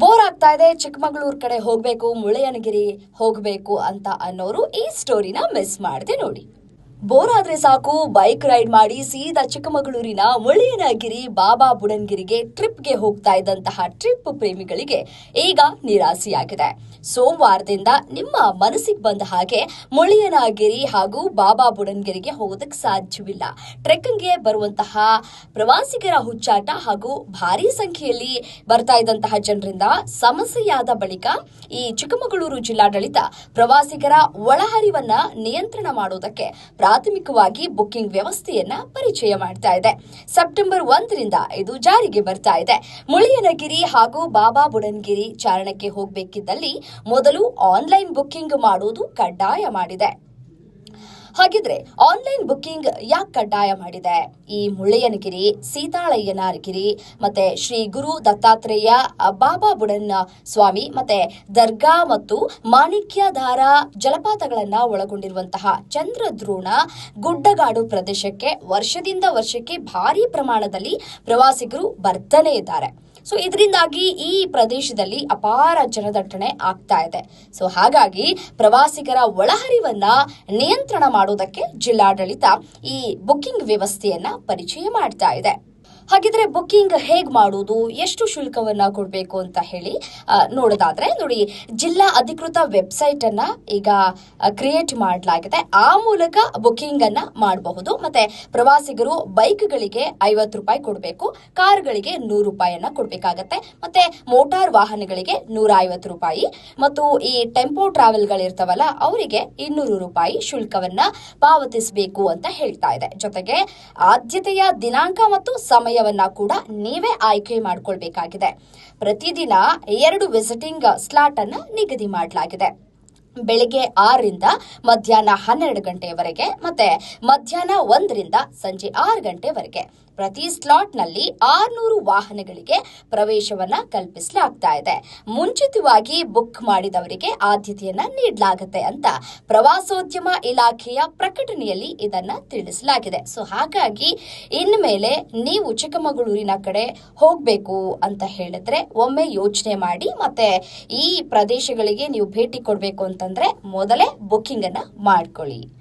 Bore ಆಗ್ತಾ ಇದೆ. ಚಿಕ್ಕಮಗಳೂರು ಕಡೆ ಹೋಗ್ಬೇಕು, ಮುಳ್ಳಯ್ಯನಗಿರಿ ಹೋಗ್ಬೇಕು ಅಂತ ಅನ್ನೋರು ಈ ಸ್ಟೋರಿನ ಮಿಸ್ ಮಾಡದೆ ನೋಡಿ. ಬೋರ್ ಆದ್ರೆ ಸಾಕು, ಬೈಕ್ ರೈಡ್ ಮಾಡಿ ಸೀದಾ ಚಿಕ್ಕಮಗಳೂರಿನ ಮುಳ್ಳಯ್ಯನಗಿರಿ ಬಾಬಾ ಬುಡನ್ಗಿರಿಗೆ ಟ್ರಿಪ್ಗೆ ಹೋಗ್ತಾ ಇದ್ದಂತಹ ಟ್ರಿಪ್ ಪ್ರೇಮಿಗಳಿಗೆ ಈಗ ನಿರಾಸೆಯಾಗಿದೆ. ಸೋಮವಾರದಿಂದ ನಿಮ್ಮ ಮನಸ್ಸಿಗೆ ಬಂದ ಹಾಗೆ ಮುಳ್ಳಯ್ಯನಗಿರಿ ಹಾಗೂ ಬಾಬಾ ಬುಡನ್ಗಿರಿಗೆ ಹೋಗೋದಕ್ಕೆ ಸಾಧ್ಯವಿಲ್ಲ. ಟ್ರೆಕ್ಕಿಂಗ್ಗೆ ಬರುವಂತಹ ಪ್ರವಾಸಿಗರ ಹುಚ್ಚಾಟ ಹಾಗೂ ಭಾರಿ ಸಂಖ್ಯೆಯಲ್ಲಿ ಬರ್ತಾ ಇದ್ದಂತಹ ಜನರಿಂದ ಸಮಸ್ಯೆಯಾದ ಬಳಿಕ ಈ ಚಿಕ್ಕಮಗಳೂರು ಜಿಲ್ಲಾಡಳಿತ ಪ್ರವಾಸಿಗರ ಒಳಹರಿವನ್ನ ನಿಯಂತ್ರಣ ಮಾಡೋದಕ್ಕೆ ಪ್ರಾಥಮಿಕವಾಗಿ ಬುಕ್ಕಿಂಗ್ ವ್ಯವಸ್ಥೆಯನ್ನ ಪರಿಚಯ ಮಾಡ್ತಾ ಇದೆ. ಸೆಪ್ಟೆಂಬರ್ ಒಂದರಿಂದ ಇದು ಜಾರಿಗೆ ಬರ್ತಾ ಇದೆ. ಮುಳಿಯನಗಿರಿ ಹಾಗೂ ಬಾಬಾ ಬುಡನ್ಗಿರಿ ಚಾರಣಕ್ಕೆ ಹೋಗಬೇಕಿದ್ದಲ್ಲಿ ಮೊದಲು ಆನ್ಲೈನ್ ಬುಕ್ಕಿಂಗ್ ಮಾಡುವುದು ಕಡ್ಡಾಯ ಮಾಡಿದೆ. ಹಾಗಿದ್ರೆ ಆನ್ಲೈನ್ ಬುಕ್ಕಿಂಗ್ ಯಾಕೆ ಕಡ್ಡಾಯ ಮಾಡಿದೆ? ಈ ಮುಳ್ಳಯ್ಯನಗಿರಿ ಸೀತಾಳಯ್ಯನಗಿರಿ ಮತ್ತೆ ಶ್ರೀ ಗುರು ದತ್ತಾತ್ರೇಯ ಬಾಬಾ ಬುಡನ್ ಸ್ವಾಮಿ, ಮತ್ತೆ ದರ್ಗಾ ಮತ್ತು ಮಾಣಿಕ್ಯಧಾರ ಜಲಪಾತಗಳನ್ನ ಒಳಗೊಂಡಿರುವಂತಹ ಚಂದ್ರದ್ರೋಣ ಗುಡ್ಡಗಾಡು ಪ್ರದೇಶಕ್ಕೆ ವರ್ಷದಿಂದ ವರ್ಷಕ್ಕೆ ಭಾರಿ ಪ್ರಮಾಣದಲ್ಲಿ ಪ್ರವಾಸಿಗರು ಬರ್ತಾನೆ ಇದ್ದಾರೆ. ಸೊ ಇದರಿಂದಾಗಿ ಈ ಪ್ರದೇಶದಲ್ಲಿ ಅಪಾರ ಜನದಟ್ಟಣೆ ಆಗ್ತಾ ಇದೆ. ಸೊ ಹಾಗಾಗಿ ಪ್ರವಾಸಿಗರ ಒಳಹರಿವನ್ನ ನಿಯಂತ್ರಣ ಮಾಡೋದಕ್ಕೆ ಜಿಲ್ಲಾಡಳಿತ ಈ ಬುಕ್ಕಿಂಗ್ ವ್ಯವಸ್ಥೆಯನ್ನ ಪರಿಚಯ ಮಾಡ್ತಾ ಇದೆ. ಹಾಗಿದ್ರೆ ಬುಕ್ಕಿಂಗ್ ಹೇಗ್ ಮಾಡುವುದು ಎಷ್ಟು ಶುಲ್ಕವನ್ನ ಕೊಡಬೇಕು ಅಂತ ಹೇಳಿ ನೋಡೋದಾದ್ರೆ ನೋಡಿ, ಜಿಲ್ಲಾ ಅಧಿಕೃತ ವೆಬ್ಸೈಟ್ ಅನ್ನ ಈಗ ಕ್ರಿಯೇಟ್ ಮಾಡಲಾಗಿದೆ. ಆ ಮೂಲಕ ಬುಕ್ಕಿಂಗ್ ಅನ್ನ ಮಾಡಬಹುದು. ಮತ್ತೆ ಪ್ರವಾಸಿಗರು ಬೈಕ್ಗಳಿಗೆ ಐವತ್ತು ರೂಪಾಯಿ ಕೊಡಬೇಕು, ಕಾರ್ಗಳಿಗೆ ನೂರು ರೂಪಾಯಿಯನ್ನ ಕೊಡಬೇಕಾಗತ್ತೆ. ಮತ್ತೆ ಮೋಟಾರ್ ವಾಹನಗಳಿಗೆ ನೂರ ಐವತ್ತು ರೂಪಾಯಿ. ಮತ್ತು ಈ ಟೆಂಪೋ ಟ್ರಾವೆಲ್ಗಳಿರ್ತಾವಲ್ಲ ಅವರಿಗೆ ಇನ್ನೂರು ರೂಪಾಯಿ ಶುಲ್ಕವನ್ನ ಪಾವತಿಸಬೇಕು ಅಂತ ಹೇಳ್ತಾ ಇದೆ. ಜೊತೆಗೆ ಆದ್ಯತೆಯ ದಿನಾಂಕ ಮತ್ತು ಸಮಯವನ್ನ ಕೂಡ ನೀವೇ ಆಯ್ಕೆ ಮಾಡ್ಕೊಳ್ಬೇಕಾಗಿದೆ. ಪ್ರತಿದಿನ ಎರಡು ವಿಸಿಟಿಂಗ್ ಸ್ಲಾಟ್ ಅನ್ನು ನಿಗದಿ ಮಾಡಲಾಗಿದೆ. ಬೆಳಿಗ್ಗೆ ಆರರಿಂದ ಮಧ್ಯಾಹ್ನ ಹನ್ನೆರಡು ಗಂಟೆವರೆಗೆ ಮತ್ತೆ ಮಧ್ಯಾಹ್ನ ಒಂದರಿಂದ ಸಂಜೆ ಆರು ಗಂಟೆವರೆಗೆ. ಪ್ರತಿ ಸ್ಲಾಟ್ನಲ್ಲಿ ಆರ್ನೂರು ವಾಹನಗಳಿಗೆ ಪ್ರವೇಶವನ್ನ ಕಲ್ಪಿಸಲಾಗ್ತಾ ಇದೆ. ಮುಂಚಿತವಾಗಿ ಬುಕ್ ಮಾಡಿದವರಿಗೆ ಆದ್ಯತೆಯನ್ನ ನೀಡಲಾಗುತ್ತೆ ಅಂತ ಪ್ರವಾಸೋದ್ಯಮ ಇಲಾಖೆಯ ಪ್ರಕಟಣೆಯಲ್ಲಿ ಇದನ್ನ ತಿಳಿಸಲಾಗಿದೆ. ಸೊ, ಹಾಗಾಗಿ ಇನ್ಮೇಲೆ ನೀವು ಚಿಕ್ಕಮಗಳೂರಿನ ಕಡೆ ಹೋಗ್ಬೇಕು ಅಂತ ಹೇಳಿದ್ರೆ ಒಮ್ಮೆ ಯೋಚನೆ ಮಾಡಿ, ಮತ್ತೆ ಈ ಪ್ರದೇಶಗಳಿಗೆ ನೀವು ಭೇಟಿ ಕೊಡಬೇಕು ಅಂತಂದ್ರೆ ಮೊದಲೇ ಬುಕ್ಕಿಂಗ್ ಅನ್ನ ಮಾಡ್ಕೊಳ್ಳಿ.